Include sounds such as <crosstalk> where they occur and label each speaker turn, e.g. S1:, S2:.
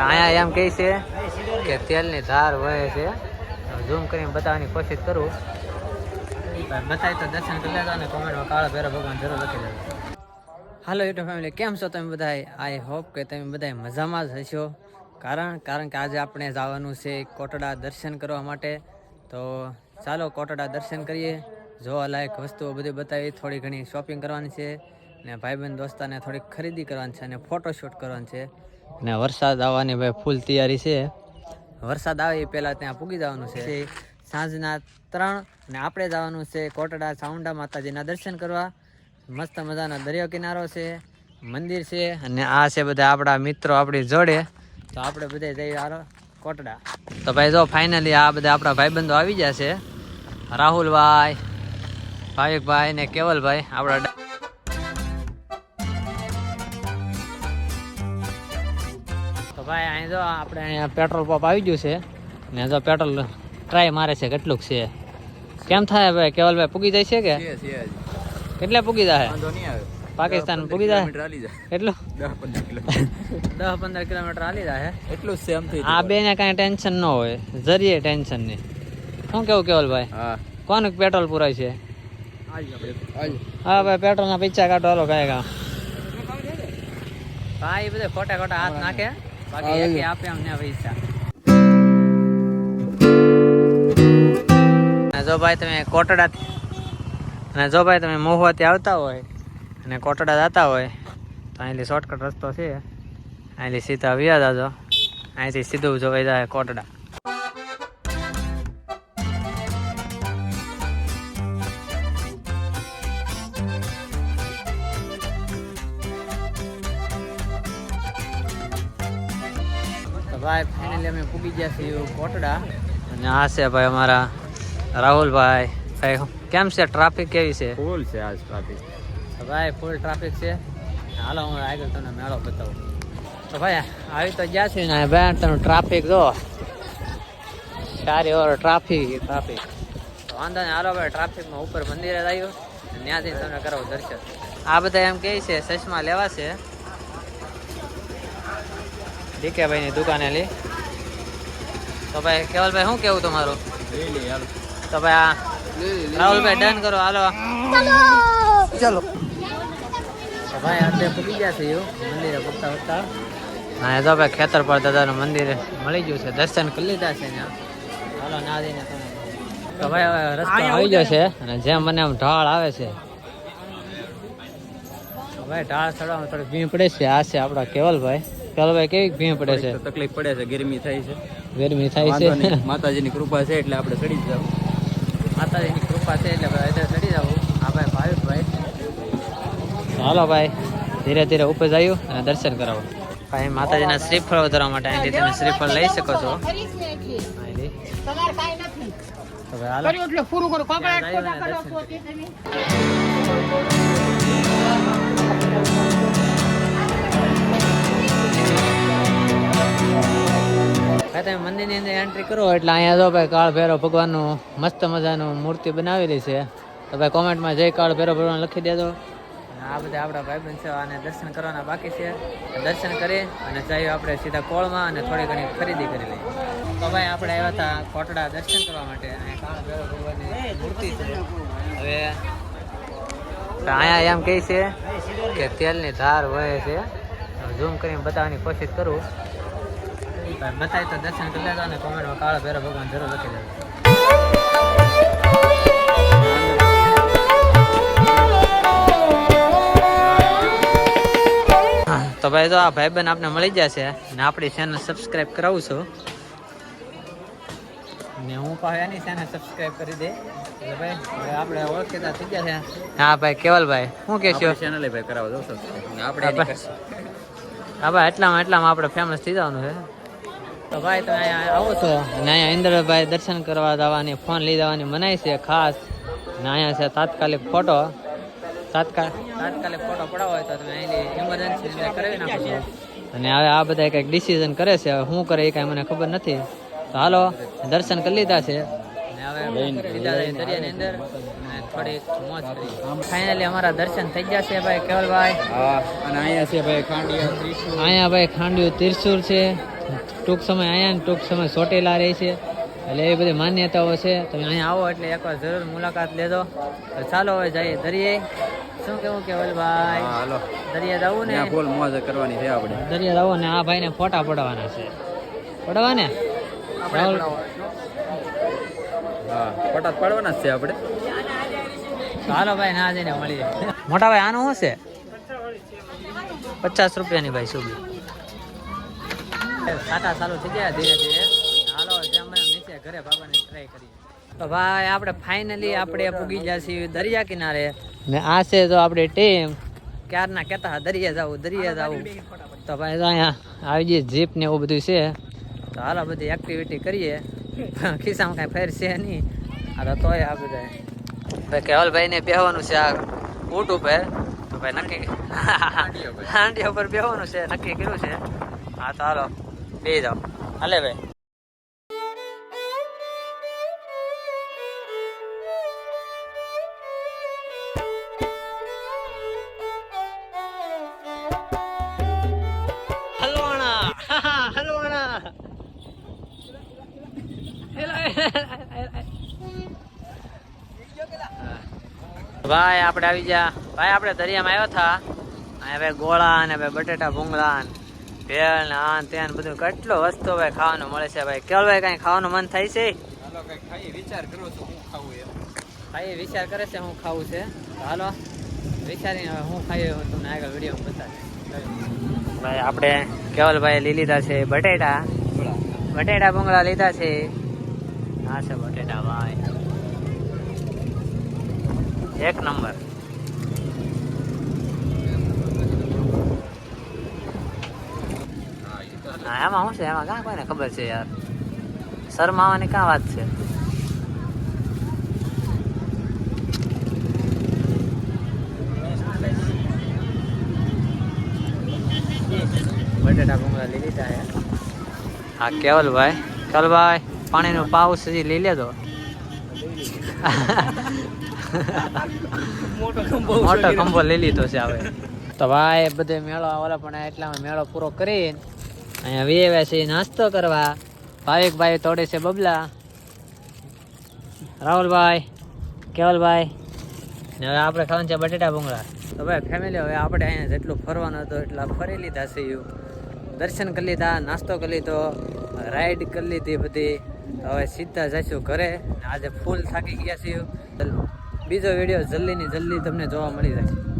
S1: અહીંયા એમ કહે છે કે તેલની ધાર વહે છે. ઝૂમ કરીને બતાવવાની કોશિશ કરું. બતાવી તો દર્શન કરી લેતા અને કોમેન્ટમાં કાળો ભેરો ભગવાન જરૂર લખી દેજો. હાલો યુટ્યુબ ફેમિલી કેમ છો તમે બધા આઈ હોપ કે તમે બધા મજામાં જ હશો. કારણ કારણ કે આજે આપણે જવાનું છે કોટડા દર્શન કરવા માટે. તો ચાલો કોટડા દર્શન કરીએ. જોવા લાયક વસ્તુઓ બધી બતાવી. થોડી ઘણી શોપિંગ કરવાની છે. ને ભાઈબંધ દોસ્તાને થોડીક ખરીદી કરવાની છે અને ફોટોશૂટ કરવાનું છે. અને વરસાદ આવવાની ભાઈ ફૂલ તૈયારી છે. વરસાદ આવે એ પહેલાં ત્યાં પૂગી જવાનું છે. સાંજના ત્રણ અને આપણે જવાનું છે કોટડા ચાઉંડા માતાજીના દર્શન કરવા. મસ્ત મજાનો દરિયો કિનારો છે મંદિર છે અને આ છે બધા આપણા મિત્રો આપણી જોડે. તો આપણે બધા જઈએ આરો કોટડા. તો ભાઈ જો ફાઇનલી આ બધા આપણા ભાઈબંધો આવી ગયા છે. રાહુલભાઈ ભાવિકભાઈ ને કેવલભાઈ આપણા જો આપણે અહીંયા પેટ્રોલ પંપ આવી ગયું છે. ને જો પેટ્રોલ ટ્રાય મારે છે કેટલુંક છે. કેમ થાય ભાઈ? કેવલભાઈ પૂગી જાય છે કે? કેટલે પૂગી જાય? પાકિસ્તાન પૂગી જાય? એટલું <laughs> દસ પંદર કિલોમીટર હાલી જાય
S2: એટલું સેમ થઈ
S1: આ બે ને કાંઈ ટેન્શન ન હોય. જરીએ ટેન્શન નહીં. શું કેવું કેવલભાઈ?
S2: ભાઈ
S1: કોનું પેટ્રોલ પુરાય છે? હા ભાઈ પેટ્રોલ ના પૈસા કાઢો હાલો કાંઈ કામ. ભાઈ બધે ખોટા ખોટા હાથ નાખે. બાકી આપે અમને પૈસા જો ભાઈ તમે કોટડાથી અને જો ભાઈ તમે મહુવાથી આવતા હોય અને કોટડા જતા હોય તો અહીંથી શોર્ટકટ રસ્તો છે. અહીંથી સીધા વ્યા જાજો અહીંથી સીધું જોવાઈ જાય કોટડા. ફાઇનલી અમે પૂગી ગયા છીએ કોટડા. અને આ છે ભાઈ અમારા રાહુલભાઈ. ભાઈ કેમ છે? ટ્રાફિક કેવી છે?
S2: ફૂલ છે આજ ટ્રાફિક
S1: તો ભાઈ ફૂલ ટ્રાફિક છે. હાલો હું આગળ તમને મેળો બતાવું. તો ભાઈ આવી તો ગયા છે ને ભાઈ તમે ટ્રાફિક જો. સારી ઓર ટ્રાફિક ટ્રાફિક તો વાંધો નહીં હાલો ભાઈ ટ્રાફિકમાં ઉપર મંદિરે જ આવ્યું ત્યાંથી તમને કરાવું દર્શન. આ બધા એમ કહે છે ચશ્મા લેવા છે. ડીકે ભાઈની દુકાને લી. તો ભાઈ કેવલભાઈ શું કેવું તમારું? તો ભાઈ આ રાહુલભાઈ ડન કરો હાલો.
S2: ચાલો.
S1: તો ભાઈ આજે પૂકી ગયા છે એવું? મંદિરે પૂગતા પૂગતા? હા એ તો ભાઈ ખેતર પર દાદાનું મંદિર મળી ગયું છે. દર્શન કરી લીધા છે ત્યાં હાલો ના દઈને તમે. તો ભાઈ હવે રસ્તો આવી ગયો છે અને જેમ મને આમ ઢાળ આવે છે. તો ભાઈ ઢાળ ચડવામાં થોડી ભીણ પડે છે. આ છે આપણા કેવલભાઈ. કેવલભાઈ કેવી ભીણ પડે છે?
S2: તકલીફ પડે છે ગરમી થાય છે.
S1: ગરમી થાય છે.
S2: માતાજીની કૃપા છે એટલે આપણે ચડી જાવ
S1: માતાજીની કૃપા છે એટલે ભાઈ અત્યારે ચડી જાવ હા ભાઈ ભાવિકભાઈ હાલો ભાઈ ધીરે ધીરે ઉપર જયું અને દર્શન કરાવો. ભાઈ માતાજીના શ્રીફળ વધારવા માટે અહીંથી તમે શ્રીફળ લઈ શકો છો.
S3: તમારે કાંઈ નથી
S1: તો ભાઈ હાલો.
S3: કર્યું એટલે પૂરું કરો.
S1: ભાઈ તમે મંદિરની અંદર એન્ટ્રી કરો એટલે અહીંયા જો ભાઈ કાળ ભૈરવ ભગવાનનું મસ્ત મજાનું મૂર્તિ બનાવેલી છે. તો ભાઈ કોમેન્ટમાં જય કાળ ભૈરવ ભગવાન લખી દેજો. અને આ બધા આપણા ભાઈબંધ છે અને દર્શન કરવાના બાકી છે. દર્શન કરી અને જઈએ આપણે સીધા કોળમાં અને થોડી ઘણી ખરીદી કરી લઈએ. તો ભાઈ આપણે આવ્યા હતા કોટડા દર્શન કરવા માટે અહીંયા કાળ ભૈરવ ભગવાનની મૂર્તિ છે. હવે અહીંયા એમ કહે છે કે તેલની ધાર વહે છે. ઝૂમ કરીને બતાવવાની કોશિશ કરું. બતાવી તો દર્શન કરી લેજો અને કોમેન્ટમાં કાળો ભેરો ભગવાન જરૂર લખી દેજો. તો ભાઈ તો આ ભાઈબંધ આપને મળી જશે ને આપણી ચેનલ સબસ્ક્રાઈબ કરાવું છું. ને હું પાસે એની ચેનલ સબસ્ક્રાઈબ કરી દે. એટલે ભાઈ હવે આપણે ઓળખીતા થઈ ગયા છે. હા ભાઈ કેવલભાઈ શું કહેશો
S2: ચેનલ ભાઈ કરાવો દો સબસ્ક્રાઈબ આપણે.
S1: હા ભાઈ. એટલામાં એટલામાં આપણે ફેમસ થઈ જવાનું છે. તો ભાઈ તમે અહીંયા આવો છો? અને અહીંયા ઇન્દ્રભાઈ દર્શન કરવા જવાની ફોન લઈ જવાની મનાય છે ખાસ. ને અહીંયા છે તાત્કાલિક ફોટો. તાત્કાલ તાત્કાલિક ફોટો પડાવો હોય તો તમે અહીંની ઇમરજન્સી કરાવી નાખો છો. અને હવે આ બધા કંઈક ડિસિઝન કરે છે. હવે શું કરે એ કાંઈ મને ખબર નથી. તો હાલો દર્શન કરી લીધા છે. ફાઇનલી અમારા દર્શન થઈ ગયા છે ભાઈ કેવલભાઈ
S2: હા અને અહીંયા છે ભાઈ ખાંડિયા
S1: અહીંયા ભાઈ ખાંડિયું ત્રિશુલ છે. ટૂંક સમય અહીંયા ને ટૂંક સમય ચોટેલા રહે છે. એટલે એ બધી માન્યતાઓ છે. તમે અહીંયા આવો એટલે એકવાર જરૂર મુલાકાત લેજો. તો ચાલો હવે જઈએ દરિયે શું કેવું કે ભાઈ
S2: હાલો.
S1: દરિયા જવું ને?
S2: ફૂલ મોજ કરવાની છે આપણે.
S1: દરિયા જવું ને આ ભાઈને ફોટા પડવાના છે. પડવા ને
S2: હા ફોટા પાડવાના જ છે આપણે.
S1: ચાલો ભાઈ ના જઈને મળીએ મોટા ભાઈ આનું શું છે? પચાસ રૂપિયાની ભાઈ સુબી સાટા ચાલુ થઈ ગયા ધીરે ધીરે. હાલો જેમ નીચે ઘરે ભાગવાની ટ્રાય કરીએ. તો ભાઈ આપણે ફાઇનલી આપણે પૂગી ગયા છીએ દરિયા કિનારે. ને આ છે જો આપણે ટીમ ક્યારના કહેતા દરિયા જાવું દરિયા જાવું તો ભાઈ અહીંયા આવી જઈએ જીપ ને એવું બધું છે. તો હાલો બધી એક્ટિવિટી કરીએ. <laughs> ખિસ્સામાં કાંઈ ફેર છે નહીં. આ તો તોય આ બધા ભાઈ કેવલભાઈ ને બેહવાનું છે આ ઊંટ ઉપર. તો ભાઈ નક્કી <laughs> હાંડી ઉપર બેહવાનું છે નક્કી કર્યું છે. હા તો હાલો. બે જાઓ હાલે ભાઈ. ભાઈ, આપણે આવી ગયા. ભાઈ, આપણે દરિયામાં આવ્યા હતા. ભાઈ ગોળા ને ભાઈ બટેટા ભૂંગળા ભેળ ને આ ત્યાં બધું કેટલો વસ્તુ ભાઈ ખાવાનું મળે છે ભાઈ? કેવલ ભાઈ કઈ ખાવાનું મન થાય છે?
S2: હાલો કઈ ખાઈ વિચાર કરો છો હું ખાવું એમ.
S1: ખાઈ વિચાર કરે છે હું ખાવું છે. હાલો વિચારીને હવે હું ખાઈ હું તમને આગળ વીડિયો બતાવીશ. ભાઈ આપણે કેવલભાઈ લઈ લીધા છે બટેટા. બટેટા ભૂંગળા લીધા છે. હા છે બટેટા ભાઈ. એક નંબર. એમાં શું છે, એમાં કાં કોઈને ખબર છે યાર? શરમાવાની કાં વાત છે? બટેટા ભૂંગળા લઈ લીધા ભાઈ હા કેવલભાઈ કેવલભાઈ પાણીનું પાઉસ હજી લઈ લેજો. મોટો ખંભો લઈ લીધો છે હવે. તો ભાઈ, બધે મેળો ઓલા પણ એટલામાં મેળો પૂરો કરી અહીંયા વી છે, નાસ્તો કરવા. ભાવિકભાઈ તોડે છે બબલા. રાહુલભાઈ, કેવલભાઈ? ને હવે આપણે ખાવાનું છે બટેટા ભૂંગળા. તો ભાઈ ફેમિલી હવે આપણે અહીંયા જેટલું ફરવાનું હતું એટલા ફરી લીધા છે. દર્શન કરી લીધા, નાસ્તો કરી લીધો રાઈડ કરી લીધી બધી. હવે સીધા જઈશું ઘરે. આજે ફૂલ થાકી ગયા છીએ. બીજો વીડિયો જલ્દીની જલ્દી તમને જોવા મળી જાય.